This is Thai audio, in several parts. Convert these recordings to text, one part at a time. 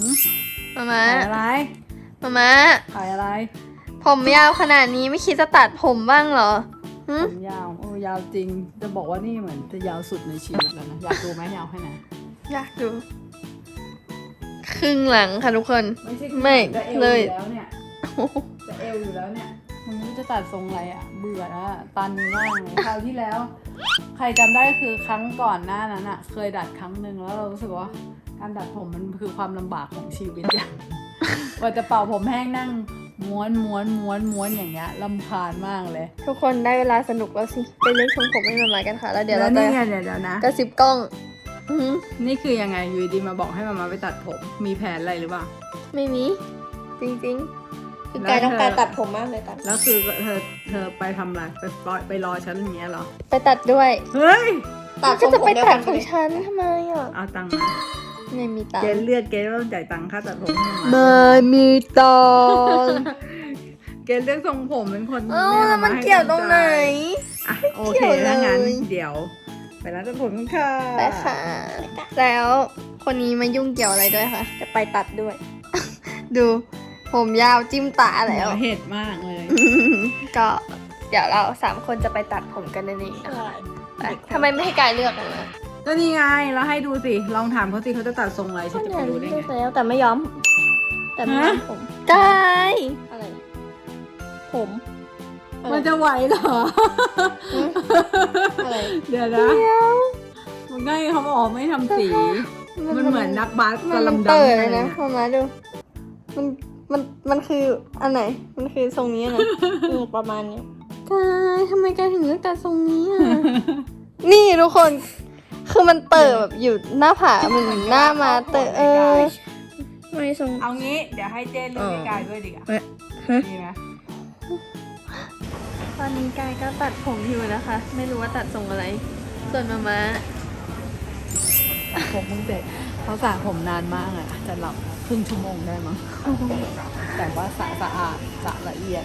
หืมมามาขายอะไร มามาขายอะไร ผมยาวขนาดนี้ไม่คิดจะตัดผมบ้างเหรอหึผมยาวโอ้ยาวจริง จะบอกว่านี่เหมือนจะยาวสุดในชีวิตแล้วนะ อยากดูไหมยาวแค่ไหน อยากดู ครึ่งหลังค่ะทุกคน ไม่ใช่ไม่จะเอวเลอยยู่แล้วเนี่ยจะเอวอยู่แล้วเนี่ยมันไม่รู้ จะตัดทรงอะไรอะเบื่อแล้วอะตันมากเลยคราวที่แล้ว ใครจำได้คือครั้งก่อนหน้านั้นอะเคยดัดครั้งหนึ่งแล้วเรารู้สึกว่าการดัดผมมันคือความลำบากของชีวิตอย่างว่าจะเป่าผมแห้งนั่งม้วนม้วนม้วนม้วนอย่างเงี้ยลำคาญมากเลยทุกคนได้เวลาสนุกแล้วสิไปเลือกทรงผมให้มามากันค่ะ แล้วเดี๋ยวแล้เราวจะนี่ไงเดี๋ยวเดี๋ยวนะกระซิบกล้องอือหือนี่คือยังไงอยู่ดีมาบอกให้มามาไปตัดผม มีแผนอะไรหรือเปล่า ไม่มี จริงๆ คือแล้วกายต้องการเธอตัดผมมากเลยตัด แล้วคือเธอเธอไปทำอะไรไปรอไปรอฉันอย่างเงี้ยเหรอ ไปตัดด้วย เฮ้ยตัดก็จะไปตัดของฉันทำไมอะ เอาตังค์มาไม่มีตังเกณค์ฑ์เลือดเกณฑ์ต้องจ่ายตังค่าตัดผมให้มาไม่มีตังค์เกณฑ์เลือกทรงผมเป็นคนเอ้าแแล้วมันให้เกี่ยวตรงไหน อะโอเกี่เคยวเลยถ้างั้นเดี๋ยว ไปร้านตัดผมกันค่ะไปค่ะ แล้วคนนี้มายุ่งเกี่ยวอะไรด้วยคะจะไปตัดด้วย ดู ผมยาวจิ้มตาหัแล้ววเห็ดมากเลย ก็เดี๋ยวเราสามคนจะไปตัดผมกันนั่นเองนะคะไปทำไมไม่ให้กายเลือกเลยนะก็นี่ไงเราให้ดูสิ ลองถามเขาสิเขาจะตัดทรงอะไรฉันจะไปรู้ได้ไง แล้วแต่ไม่ยอม แต่ไม่ยอมฮะผมกายอะไร ผมมันจะไหวเหรอ อะไรเดี๋ยวนะมันง่ายเขาบอกไม่ทำสี มันเหมือนนักบาสมันกำลัมันงเปิดำดเลเลยยนะนะมามาดู มัน มันมันคืออันไหน มันคือทรงนี้นะอืมประมาณนี้กายทำไมกายถึงเลือกตัดทรงนี้อะ นี่ทุกคน คือมันเติบแบบอยู่หน้าผากมันหน้ามาเติบเออไม่ทรงเอางี้ เดี๋ยวให้เจ้เลือกให้กายด้วยดีกว่าเอ๊ะฮะดีไหมตอนนี้กายก็ตัดผมอยู่นะคะ ไม่รู้ว่าตัดทรงอะไร ส่วนมามาผมเพิ่งเสร็จ เขาสระผมนานมากอะจะหลับครึ่งชั่วโมงได้มั้ง แต่ว่าสระสะอาดสระละเอียด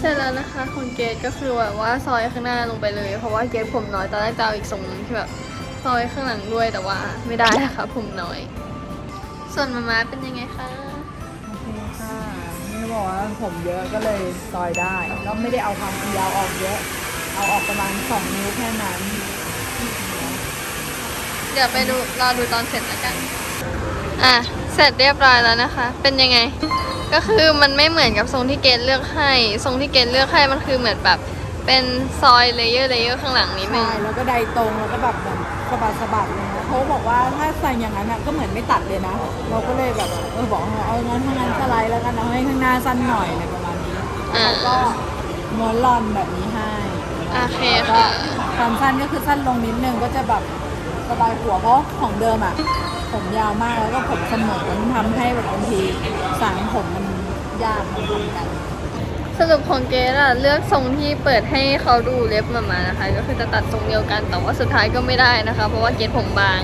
เสร็จแล้วนะคะของเกดก็คือแบบว่าซอยข้างหน้าลงไปเลย เพราะว่าเกดผมน้อยตอนแรกจะเอาอีกทรงนึงที่แบบซอยข้างหลังด้วยแต่ว่าไม่ได้นะคะผมน้อย ส่วนมามาเป็นยังไงคะโอเคค่ะนี่บอกว่าผมเยอะก็เลยซอยได้ ก็ไม่ได้เอาความยาวออกเยอะ เอาออกประมาณสองนิ้วแค่นั้น เดี๋ยวไปดูรอดูตอนเสร็จแล้วกัน อะ เสร็จเรียบร้อยแล้วนะคะ เป็นยังไง ก็คือมันไม่เหมือนกับทรงที่เกณฑ์เลือกให้ ทรงที่เกณฑ์เลือกให้มันคือเหมือนแบบ เป็นซอยเลเยอร์เลเยอร์ข้างหลังนิดนึใช่งแล้วก็ไดตรง แล้วก็แบบแบบสะบัดสะบัดเลยนะเขาบอกว่าถ้าใส่อย่างนั้นอะก็เหมือนไม่ตัดเลยนะ เราก็เลยแบบเออบอกว่าเอางั้นถ้างั้นสไลด์แล้วกันเอาให้ข้างหน้าสั้นหน่อยอะไรประมาณนี้อ่า แล้วก็ม้วนรอนแบบนี้ให้ โอเคก็ค่ะ ความสั้นก็คือสั้นลงนิดนึงก็จะแบบสบายหัวเพราะของเดิมอะผมยาวมากแล้วก็ผมเสมอมันทำให้แบบบางทีสางผมมันยากมันทำกันสรุปของเกดอะเลือกทรงที่เปิดให้เขาดูเล็บมามานะคะ ก็คือจะตัดทรงเดียวกันแต่ว่าสุดท้ายก็ไม่ได้นะคะ เพราะว่าเกดผมบาง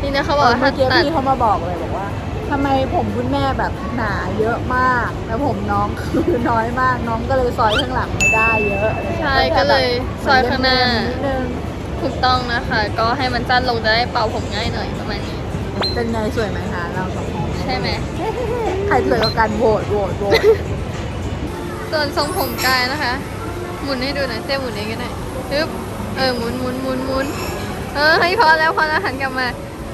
ทีนี้เขาบอกว่าเมื่ถ้าอกี้ตัดพี่เขามาบอกเลยบอกว่า ทำไมผมคุณแม่แบบหนาเยอะมากแล้วผมน้องคือน้อยมากน้องก็เลยซอยข้างหลังไม่ได้เยอะอะไรงี้ใช่ก็เลยซอยข้างหน้านิดนึงถูกต้องนะคะ ก็ให้มันสั้นลงจะได้เป่าผมง่ายหน่อยประมาณนี้ เป็นไงสวยไหมคะเราสองคนใช่ไหมใครสวยกว่ากันโหวตโหวตโหวตส่วนทรงผมกายนะคะ หมุนให้ดูหน่อยเต้หมุนเองก็ได้ปึ๊บเออหมุนหมุนหมุนหมุนเออเฮ้ยพอแล้วพอแล้วหันกลับมา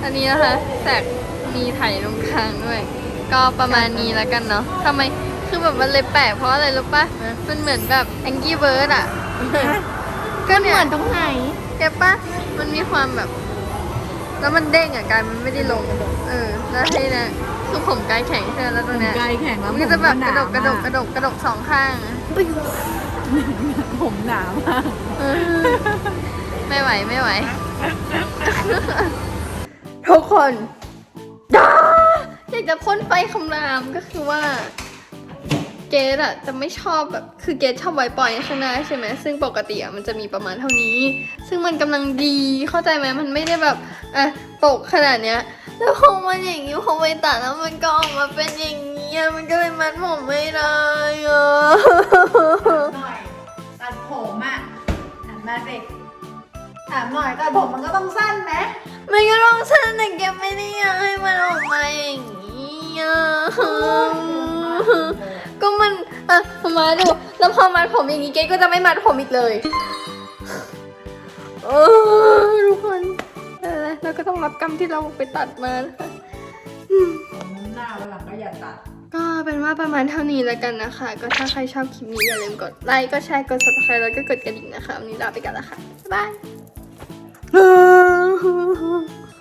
อันนี้นะคะแตก มีไถตรงกลางด้วย ก็ประมาณนี้แล้วกันเนาะทำไมคือแบบมันเลยแปลกเพราะอะไรรู้ปะมันเหมือนแบบแองกี้เบิร์ดอะก็เนี่ยเหมือนตรงไหนเก็บปะมันมีความแบบ แล้วมันเด้งอะกายมันไม่ได้ลง เออ แล้วให้นะคือผมกายแข็งใช่ไหมแล้วตัวเนี้ยไกลแข็งแล้วมันก็จะแบบกระดกกระดกกระดกกระดกสองข้างอะผมหนามากเออไม่ไหวไม่ไหว ทุกคนด้า อยากจะพ่นไฟคำรามก็คือว่า เกดอะจะไม่ชอบแบบคือเกดชอบไว้ปล่อยข้างหน้าใช่ไหมซึ่งปกติอะมันจะมีประมาณเท่านี้ ซึ่งมันกำลังดีเข้าใจไหมมันไม่ได้แบบอะปกขนาดเนี้ยแล้วพอมันอย่างนี้พอไปตัดแล้วมันก็ออกมาเป็นอย่างนี้อะมันก็เลยมัดผมไม่ได้อะหน่อยตัดผมอะหันมาสิถามหน่อยตัดผมมันก็ต้องสั้นไหมมันก็ต้องสั้นแต่แกไม่ได้อยากให้มันออกมาอย่างนี้ อะ ก็มันอะมาดู แล้วพอมัดผมอย่างนี้เกดก็จะไม่มัดผมอีกเลยเออทุกคนเออเราก็ต้องรับกรรมที่เราไปตัดมานะคะผมหน้าวันหลังก็อย่าตัด ก็เป็นว่าประมาณเท่านี้แล้วกันนะคะ ก็ถ้าใครชอบคลิปนี้อย่าลืมกดไลค์ ก็แชร์ กด subscribe แล้วก็กดกระดิ่งนะคะ วันนี้ลาไปกันแล้วค่ะ บ๊ายบาย